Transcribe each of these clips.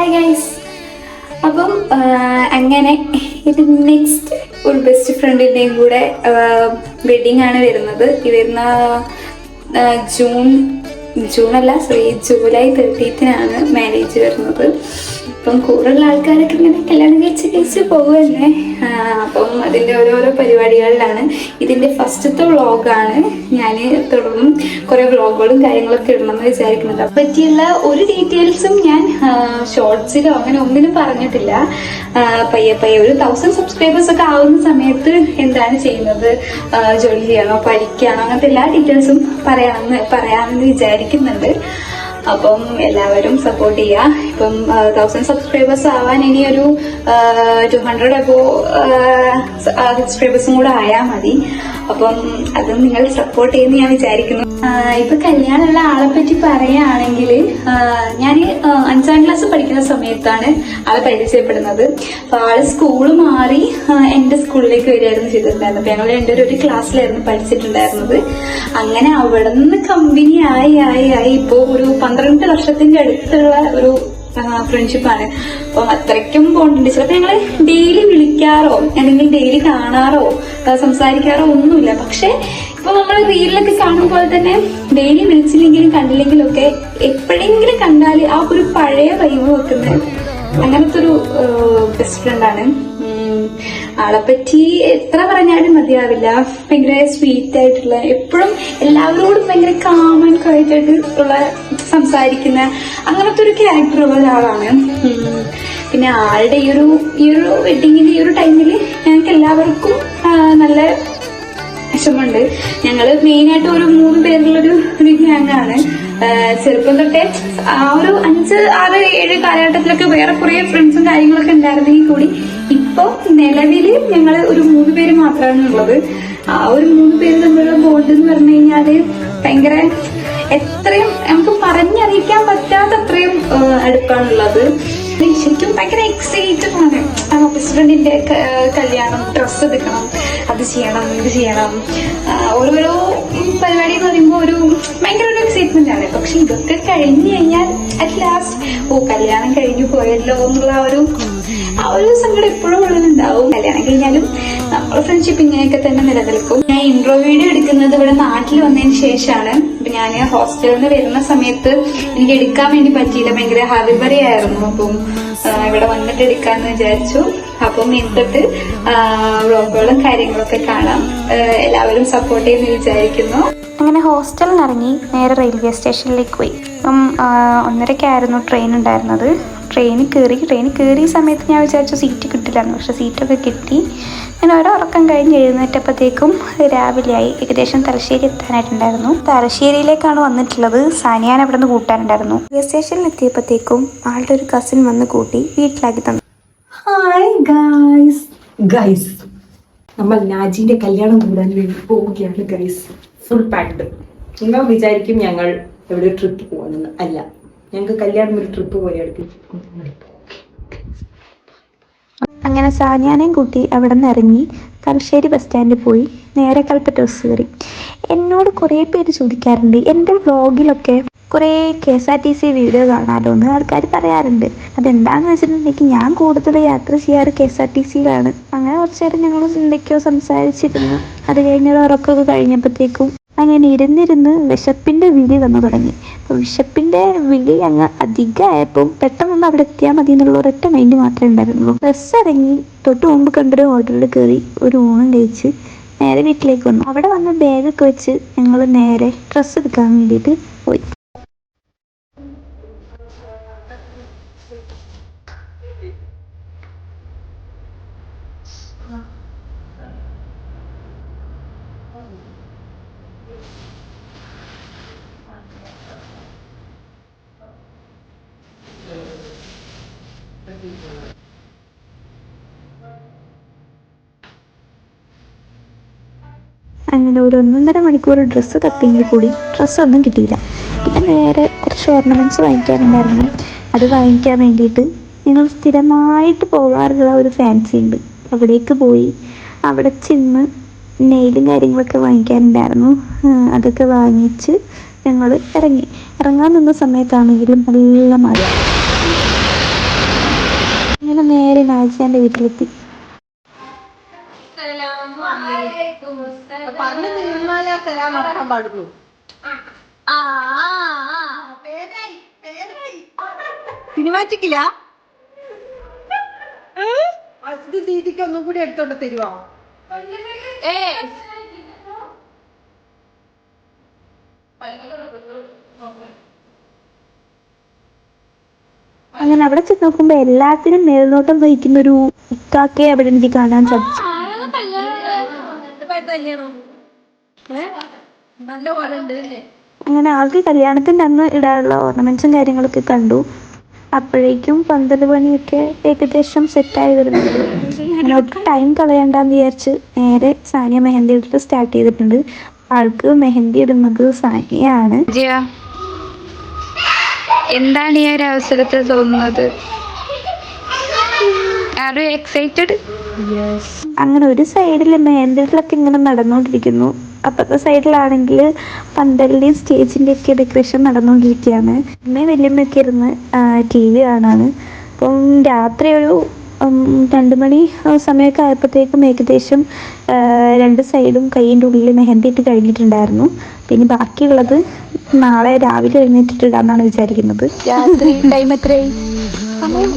Hi guys അപ്പം അങ്ങനെ ഇത് നെക്സ്റ്റ് ഒരു ബെസ്റ്റ് ഫ്രണ്ടിന്റെയും കൂടെ വെഡിങ് ആണ് വരുന്നത്. ഈ വരുന്ന ജൂൺ ജൂൺ അല്ല സോറി ജൂലൈ തേർട്ടീത്തിനാണ് മാരേജ് വരുന്നത്. അപ്പം കൂടുതലുള്ള ആൾക്കാരൊക്കെ ഇങ്ങനെ കല്യാണം കഴിച്ച് കഴിച്ച് പോകുമല്ലേ അപ്പം അതിന്റെ ഓരോരോ പരിപാടികളിലാണ്. ഇതിന്റെ ഫസ്റ്റത്തെ വ്ളോഗാണ് ഞാൻ തുടർന്നും കുറേ വ്ളോഗുകളും കാര്യങ്ങളൊക്കെ ഇടണമെന്ന് വിചാരിക്കുന്നത്. അപ്പം പറ്റിയുള്ള ഒരു ഡീറ്റെയിൽസും ഞാൻ ഷോർട്സിലോ അങ്ങനെ ഒന്നിനും പറഞ്ഞിട്ടില്ല. പയ്യെ പയ്യെ ഒരു തൗസൻഡ് സബ്സ്ക്രൈബേഴ്സ് ഒക്കെ ആവുന്ന സമയത്ത് എന്താണ് ചെയ്യുന്നത്? ജോലി ചെയ്യണോ പഠിക്കുകയാണോ അങ്ങനത്തെ എല്ലാ ഡീറ്റെയിൽസും പറയാമെന്ന് പറയാമെന്ന് വിചാരിക്കുന്നുണ്ട് അപ്പം എല്ലാവരും സപ്പോർട്ട് ചെയ്യുക. ഇപ്പം തൗസൻഡ് സബ്സ്ക്രൈബേഴ്സ് ആവാൻ ഇനി ഒരു ടു ഹൺഡ്രഡ് അബോ സബ്സ്ക്രൈബേഴ്സും കൂടെ ആയാൽ മതി. അപ്പം അതും നിങ്ങൾ സപ്പോർട്ട് ചെയ്യുമെന്ന് ഞാൻ വിചാരിക്കുന്നു. ഇപ്പൊ കല്യാണമുള്ള ആളെ പറ്റി പറയുകയാണെങ്കിൽ ഞാൻ അഞ്ചാം ക്ലാസ് പഠിക്കുന്ന സമയത്താണ് ആളെ പരിചയപ്പെടുന്നത്. അപ്പൊ ആൾ സ്കൂൾ മാറി എന്റെ സ്കൂളിലേക്ക് വരികയായിരുന്നു ചെയ്തിട്ടുണ്ടായിരുന്നത്. അപ്പൊ ഞങ്ങൾ രണ്ടുപേരും ഒരു ക്ലാസ്സിലായിരുന്നു പഠിച്ചിട്ടുണ്ടായിരുന്നത്. അങ്ങനെ അവിടെ നിന്ന് കമ്പനി ആയി ആയി ആയി. ഇപ്പോ ഒരു പന്ത്രണ്ട് വർഷത്തിന്റെ അടുത്തുള്ള ഒരു ഫ്രണ്ട്ഷിപ്പാണ് അപ്പൊ അത്രയ്ക്കും ബോണ്ടുണ്ട് ചിലപ്പോൾ ഞങ്ങൾ ഡെയിലി വിളിക്കാറോ അല്ലെങ്കിൽ ഡെയിലി കാണാറോ സംസാരിക്കാറോ ഒന്നുമില്ല. പക്ഷെ ഇപ്പൊ നമ്മൾ റീലിലൊക്കെ കാണുമ്പോൾ തന്നെ ഡെയിലി വിളിച്ചില്ലെങ്കിലും കണ്ടില്ലെങ്കിലും ഒക്കെ എപ്പോഴെങ്കിലും കണ്ടാൽ ആ ഒരു പഴയ വൈബ് വെക്കുന്ന അങ്ങനത്തെ ഒരു ബെസ്റ്റ് ഫ്രണ്ടാണ് ആളെപ്പറ്റി എത്ര പറഞ്ഞാലും മതിയാവില്ല. ഭയങ്കര സ്വീറ്റ് ആയിട്ടുള്ള എപ്പോഴും എല്ലാവരോടും ഭയങ്കര കാമൻ ആയിട്ട് ഉള്ള സംസാരിക്കുന്ന അങ്ങനത്തെ ഒരു ക്യാരക്ടർ ഉള്ള ഒരാളാണ്. പിന്നെ ആളുടെ ഈ ഒരു ഈ ഒരു വെഡിങ്ങിന്റെ ഈ ഒരു ടൈമിൽ ഞങ്ങൾക്ക് എല്ലാവർക്കും നല്ല വിഷമമുണ്ട്. ഞങ്ങൾ മെയിനായിട്ട് ഒരു മൂന്ന് പേരുള്ളൊരു ഒരു ഗ്യാങ്ങാണ് ചെറുപ്പം തൊട്ടേ ആ ഒരു അഞ്ച് ആറ് ഏഴ് കാലഘട്ടത്തിലൊക്കെ വേറെ കുറെ ഫ്രണ്ട്സും കാര്യങ്ങളൊക്കെ ഉണ്ടായിരുന്നെങ്കിൽ കൂടി ഇപ്പൊ നിലവിൽ ഞങ്ങൾ ഒരു മൂന്ന് പേര് മാത്രമാണ് ഉള്ളത്. ആ ഒരു മൂന്ന് പേര് തമ്മിലുള്ള ബോണ്ട് എന്ന് പറഞ്ഞു കഴിഞ്ഞാൽ ഭയങ്കര എത്രയും നമുക്ക് പറഞ്ഞറിയിക്കാൻ പറ്റാത്ത അത്രയും അടുപ്പാണുള്ളത്. ശരിക്കും ഭയങ്കര എക്സൈറ്റഡ് ആണ്. ബെസ്റ്റ് ഫ്രണ്ടിന്റെ കല്യാണം ഡ്രസ്സ് എടുക്കണം അത് ചെയ്യണം ഇത് ചെയ്യണം. ഓരോരോ പരിപാടി എന്ന് പറയുമ്പോൾ ഒരു ഭയങ്കര ഒരു എക്സൈറ്റ്മെന്റ് ആണ് പക്ഷെ ഇതൊക്കെ കഴിഞ്ഞു കഴിഞ്ഞാൽ അറ്റ് ലാസ്റ്റ് ഓ കല്യാണം കഴിഞ്ഞു പോയല്ലോ എന്നുള്ള ആ ഒരു ആ ഒരു സങ്കടം എപ്പോഴും ഉള്ളിലുണ്ടാവും. കല്യാണം കഴിഞ്ഞാലും നമ്മുടെ ഫ്രണ്ട്ഷിപ്പ് ഇങ്ങനെയൊക്കെ തന്നെ നിലനിൽക്കും. ഞാൻ ഇൻട്രോ വീഡിയോ എടുക്കുന്നത് ഇവിടെ നാട്ടിൽ വന്നതിന് ശേഷമാണ്. ഞാൻ ഹോസ്റ്റലിൽ നിന്ന് വരുന്ന സമയത്ത് എനിക്ക് എടുക്കാൻ വേണ്ടി പറ്റിയില്ല. ഭയങ്കര ഹറിബറി ആയിരുന്നു അപ്പം ഇവിടെ വന്നിട്ട് എടുക്കാന്ന് വിചാരിച്ചു. അപ്പം എന്തിട്ട് വ്ളോഗുകളും കാര്യങ്ങളൊക്കെ കാണാം. എല്ലാവരും സപ്പോർട്ട് ചെയ്യുമെന്ന് വിചാരിക്കുന്നു. അങ്ങനെ ഹോസ്റ്റലിൽ ഇറങ്ങി നേരെ റെയിൽവേ സ്റ്റേഷനിലേക്ക് പോയി. അപ്പം ഒന്നരക്കായിരുന്നു ട്രെയിൻ ഉണ്ടായിരുന്നത്. ട്രെയിനിൽ കയറി ട്രെയിനിൽ കയറിയ സമയത്ത് ഞാൻ വിചാരിച്ചു സീറ്റ് കിട്ടില്ലായിരുന്നു. പക്ഷേ സീറ്റൊക്കെ കിട്ടി. ഞാൻ ഓരോ ഉറക്കം കഴിഞ്ഞ് എഴുന്നേറ്റപ്പോഴത്തേക്കും രാവിലെയായി. ഏകദേശം തലശ്ശേരി എത്താനായിട്ടുണ്ടായിരുന്നു. തലശ്ശേരിയിലേക്കാണ് വന്നിട്ടുള്ളത്. സാനിയാൻ അവിടെ നിന്ന് കൂട്ടാനുണ്ടായിരുന്നു. റെയിൽവേ സ്റ്റേഷനിൽ എത്തിയപ്പോഴത്തേക്കും ആളുടെ ഒരു കസിൻ വന്ന് കൂട്ടി വീട്ടിലാക്കി തന്നു. ഹായ് ഗൈസ് ഗൈസ് നമ്മൾ നാജീന്റെ കല്യാണം കൂടാൻ വേണ്ടി പോവുകയാണ് ഗൈസ് ഫുൾ പാക്ഡ് നിങ്ങൾ വിചാരിക്കും ഞങ്ങൾ എവിടെ ട്രിപ്പ് പോകണമെന്ന്. അല്ല ഞങ്ങൾക്ക് കല്യാണം ഒരു ട്രിപ്പ് പോലെയാണ് അങ്ങനെ സാനിയാനേയും കൂട്ടി അവിടെ നിന്ന് ഇറങ്ങി തലശ്ശേരി ബസ് സ്റ്റാൻഡിൽ പോയി നേരെ കൽപ്പറ്റ ബസ് കയറി. എന്നോട് കുറേ പേര് ചോദിക്കാറുണ്ട് എന്റെ വ്ളോഗിലൊക്കെ കുറേ K S R T C video കാണാമല്ലോ എന്ന് ആൾക്കാർ പറയാറുണ്ട്. അതെന്താണെന്ന് വെച്ചിട്ടുണ്ടെങ്കിൽ ഞാൻ കൂടുതൽ യാത്ര ചെയ്യാറ് കെ എസ് ആർ ടി സിയിലാണ് അങ്ങനെ കുറച്ച് നേരം ഞങ്ങൾ എന്തൊക്കെയോ സംസാരിച്ചിരുന്നു. അത് കഴിഞ്ഞൊരു ഉറക്കമൊക്കെ കഴിഞ്ഞപ്പോഴത്തേക്കും അങ്ങനെ ഇരുന്നിരുന്ന് വിശപ്പിന്റെ വിളി വന്നു തുടങ്ങി. അപ്പോൾ വിശപ്പിന്റെ വിളി അങ്ങ് അധികമായപ്പോൾ പെട്ടെന്നൊന്ന് അവിടെ എത്തിയാൽ മതി എന്നുള്ള ഒരൊറ്റ മൈൻഡ് മാത്രമേ ഉണ്ടായിരുന്നുള്ളൂ. ബസ് ഇറങ്ങി തൊട്ട് മുമ്പ് കണ്ടൊരു ഹോട്ടലിൽ കയറി ഒരു ഊണം കഴിച്ച് നേരെ വീട്ടിലേക്ക് വന്നു. അവിടെ വന്ന് ബാഗൊക്കെ വെച്ച് ഞങ്ങൾ നേരെ ഡ്രസ്സ് എടുക്കാൻ വേണ്ടിയിട്ട് പോയി. അങ്ങനെ ഒരു ഒന്നൊന്നര മണിക്കൂർ ഡ്രസ്സ് തപ്പിയെങ്കിൽ കൂടി ഡ്രസ്സൊന്നും കിട്ടിയില്ല. പിന്നെ നേരെ കുറച്ച് ഓർണമെന്റ്സ് വാങ്ങിക്കാനുണ്ടായിരുന്നു. അത് വാങ്ങിക്കാൻ വേണ്ടിയിട്ട് ഞങ്ങൾ സ്ഥിരമായിട്ട് പോകാറുള്ള ഒരു ഫാൻസി ഉണ്ട്. അവിടേക്ക് പോയി അവിടെ ചെന്ന് നെയിലും കാര്യങ്ങളൊക്കെ വാങ്ങിക്കാനുണ്ടായിരുന്നു. അതൊക്കെ വാങ്ങിച്ച് ഞങ്ങൾ ഇറങ്ങി. ഇറങ്ങാൻ നിന്ന സമയത്താണെങ്കിലും നല്ല മഴ. അങ്ങനെ നേരെ നാജിയാന്റെ വീട്ടിലെത്തി. സിനിമാറ്റിക്കില്ല ഇത് ദീദിക്ക് ഒന്നും കൂടി എടുത്തോണ്ട് തരുവോ? അങ്ങനെ അവിടെ ചെന്ന് നോക്കുമ്പോ എല്ലാത്തിനും മേൽനോട്ടം വഹിക്കുന്ന ഒരു ഉക്കാക്കെ അവിടെ എനിക്ക് കാണാൻ സാധിച്ചു. അങ്ങനെ ആൾക്ക് കല്യാണത്തിന്റെ അന്ന് ഇടാനുള്ള ഓർണമെന്റ്സും കാര്യങ്ങളൊക്കെ കണ്ടു. അപ്പോഴേക്കും പന്തൽ പണിയൊക്കെ ഏകദേശം സെറ്റായി വരുന്നുണ്ട് നമുക്ക് ഒട്ടും ടൈം കളയണ്ടെന്ന് വിചാരിച്ച് നേരെ സാനിയ മെഹന്തി ഇട്ടിട്ട് സ്റ്റാർട്ട് ചെയ്തിട്ടുണ്ട്. ആൾക്ക് മെഹന്തി ഇടുന്നത് സാനിയാണ്. എന്താണ് ഈ ഒരു അവസരത്തിൽ തോന്നുന്നത്? എക്സൈറ്റഡ് അങ്ങനെ ഒരു സൈഡിൽ മെഹന്തിയിലൊക്കെ ഇങ്ങനെ നടന്നുകൊണ്ടിരിക്കുന്നു അപ്പുറത്തെ സൈഡിലാണെങ്കിൽ പന്തലിന്റെയും സ്റ്റേജിന്റെ ഒക്കെ ഡെക്കറേഷൻ നടന്നുകൊണ്ടിരിക്കുകയാണ് അമ്മയും വലിയമ്മയൊക്കെ ഇരുന്ന് ടി വി കാണാണ്. അപ്പം രാത്രി ഒരു രണ്ട് മണി ആ സമയമൊക്കെ ആയപ്പോഴത്തേക്കും ഏകദേശം രണ്ട് സൈഡും കൈയിന്റെ ഉള്ളിൽ മെഹന്തി ഇട്ട് കഴിഞ്ഞിട്ടുണ്ടായിരുന്നു. പിന്നെ ബാക്കിയുള്ളത് നാളെ രാവിലെ എഴുന്നേറ്റിട്ടിടാന്നാണ് വിചാരിക്കുന്നത്. രാത്രി ടൈം എത്രയായി?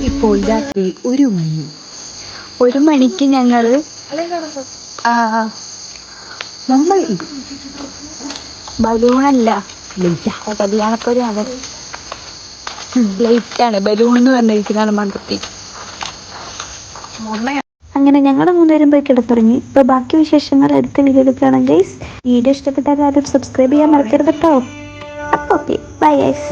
ഇപ്പോൾ രാത്രി ഒരു മണി. ഒരു മണിക്ക് ഞങ്ങൾ നമ്മൾ ബലൂണല്ല. കല്യാണപ്പൊരി അവൻ ലൈറ്റ് ആണ്. ബലൂൺ എന്ന് പറഞ്ഞിരിക്കുന്നതാണ് മണ്ടത്തി അങ്ങനെ ഞങ്ങൾ മൂന്നുപേരും പോയി കിടത്തുടങ്ങി ഇപ്പോൾ ബാക്കി വിശേഷങ്ങൾ അടുത്ത വീഡിയോ കാണാം ഗൈസ് വീഡിയോ ഇഷ്ടപ്പെട്ടാൽ ആരും സബ്സ്ക്രൈബ് ചെയ്യാൻ മറക്കരുത് കേട്ടോ. അപ്പോൾ ഓക്കെ ബൈ ഗൈസ്